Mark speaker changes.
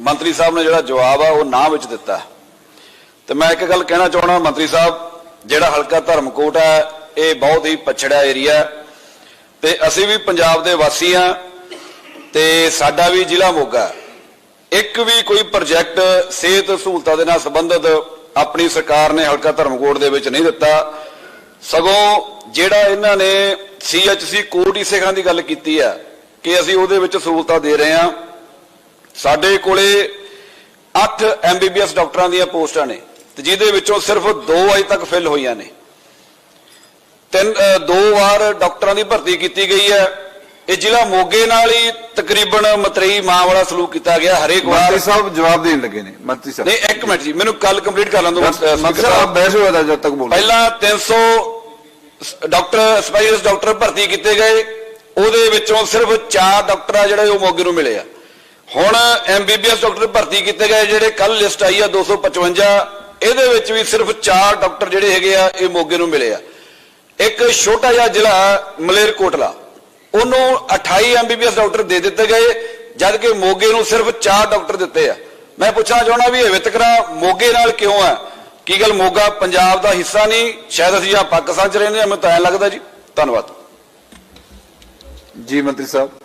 Speaker 1: ਮੰਤਰੀ ਸਾਹਿਬ ਨੇ ਜਿਹੜਾ ਜਵਾਬ ਆ, ਉਹ ਨਾ ਵਿੱਚ ਦਿੱਤਾ। ਤੇ ਮੈਂ ਇੱਕ ਗੱਲ ਕਹਿਣਾ ਚਾਹਣਾ ਮੰਤਰੀ ਸਾਹਿਬ, ਜਿਹੜਾ ਹਲਕਾ ਧਰਮਕੋਟ ਹੈ ਇਹ ਬਹੁਤ ਹੀ ਪਛੜਿਆ ਏਰੀਆ। ਹੈ ਤੇ ਅਸੀਂ ਵੀ ਪੰਜਾਬ ਦੇ ਵਾਸੀ ਆ, ਤੇ ਸਾਡਾ ਵੀ ਜ਼ਿਲ੍ਹਾ ਮੋਗਾ। ਇੱਕ ਵੀ ਕੋਈ ਪ੍ਰੋਜੈਕਟ ਸਿਹਤ ਸਹੂਲਤਾਂ ਦੇ ਨਾਲ ਸੰਬੰਧਿਤ ਆਪਣੀ ਸਰਕਾਰ ਨੇ ਹਲਕਾ ਧਰਮਕੋਟ ਦੇ ਵਿੱਚ ਨਹੀਂ ਦਿੱਤਾ। ਸਗੋਂ ਜਿਹੜਾ ਇਹਨਾਂ ਨੇ ਸੀਐਚਸੀ ਕੋਟੀ ਸੇਖਾਂ ਦੀ ਗੱਲ ਕੀਤੀ ਹੈ ਕਿ ਅਸੀਂ ਉਹਦੇ ਵਿੱਚ ਸਹੂਲਤਾਂ ਦੇ ਰਹੇ ਹਾਂ ਸਾਡੇ ਕੋਲੇ 8 ਐਮਬੀਬੀਐਸ ਡਾਕਟਰਾਂ ਦੀਆਂ ਪੋਸਟਾਂ ਨੇ ਤੇ ਜਿਹਦੇ ਵਿੱਚੋਂ ਸਿਰਫ 2 ਅਜੇ ਤੱਕ ਫਿਲ ਹੋਈਆਂ ਨੇ। ਤਿੰਨ ਦੋ ਵਾਰ ਡਾਕਟਰਾਂ ਦੀ ਭਰਤੀ ਕੀਤੀ ਗਈ ਹੈ। ਇਹ ਜ਼ਿਲ੍ਹਾ ਮੋਗੇ ਨਾਲ ਹੀ ਤਕਰੀਬਨ ਮਤਰੇਈ ਮਾਂ ਵਾਲਾ ਸਲੂਕ ਕੀਤਾ ਗਿਆ ਹਰੇਕ ਵਾਰ।
Speaker 2: ਮੰਤਰੀ ਸਾਹਿਬ ਜਵਾਬ ਦੇਣ ਲੱਗੇ ਨੇ ਮੰਤਰੀ ਸਾਹਿਬ।
Speaker 1: ਨਹੀਂ ਇੱਕ ਮਿੰਟ ਜੀ ਮੈਨੂੰ ਕੱਲ ਕੰਪਲੀਟ ਕਰ ਦਿਓ। ਅ,
Speaker 2: ਮੰਤਰੀ ਸਾਹਿਬ
Speaker 1: ਸਾਹਿਬ
Speaker 2: ਬਹਿਸ ਹੋਇਆ ਜਦ ਤੱਕ ਬੋਲ।
Speaker 1: ਪਹਿਲਾਂ 300 ਸ- ਡਾਕਟਰ ਸਪੈਸ਼ਲਿਸਟ ਡਾਕਟਰ ਭਰਤੀ ਕੀਤੇ ਗਏ। ਉਹਦੇ ਵਿੱਚੋਂ ਸਿਰਫ 4 ਡਾਕਟਰ ਆ ਜਿਹੜੇ ਉਹ ਮੋਗੇ ਨੂੰ ਮਿਲੇ ਆ। ਹੁਣ ਐਮਬੀਬੀਐਸ ਡਾਕਟਰ ਭਰਤੀ ਕੀਤੇ ਗਏ ਜਿਹੜੇ ਕੱਲ ਲਿਸਟ ਆਈ ਆ 255 ਇਹਦੇ ਵਿੱਚ ਵੀ ਸਿਰਫ 4 ਡਾਕਟਰ ਜਿਹੜੇ ਹੈਗੇ ਆ, ਇਹ ਮੋਗੇ ਨੂੰ ਮਿਲੇ ਆ। ਇੱਕ ਛੋਟਾ ਜਿਹਾ ਜ਼ਿਲ੍ਹਾ ਮਲੇਰਕੋਟਲਾ, ਉਹਨੂੰ 28 ਐਮਬੀਬੀਐਸ ਡਾਕਟਰ ਦੇ ਦਿੱਤੇ ਗਏ ਜਦ ਕਿ ਮੋਗੇ ਨੂੰ ਸਿਰਫ 4 ਡਾਕਟਰ ਦਿੱਤੇ ਆ। ਮੈਂ ਪੁੱਛਣਾ ਚਾਹਣਾ ਵੀ ਇਹ ਵਿਤਕਰਾ ਮੋਗੇ ਨਾਲ ਕਿਉਂ ਆ? ਕੀ ਗੱਲ ਮੋਗਾ ਪੰਜਾਬ ਦਾ ਹਿੱਸਾ ਨਹੀਂ? ਸ਼ਾਇਦ ਅਸੀਂ ਜਾਂ ਪਾਕਿਸਤਾਨ ਚ ਰਹਿੰਦੇ ਹਾਂ ਮੈਨੂੰ ਤਾਂ ਐਂ ਲੱਗਦਾ ਜੀ। ਧੰਨਵਾਦ।
Speaker 2: ਜੀ, ਮੰਤਰੀ ਸਾਹਿਬ।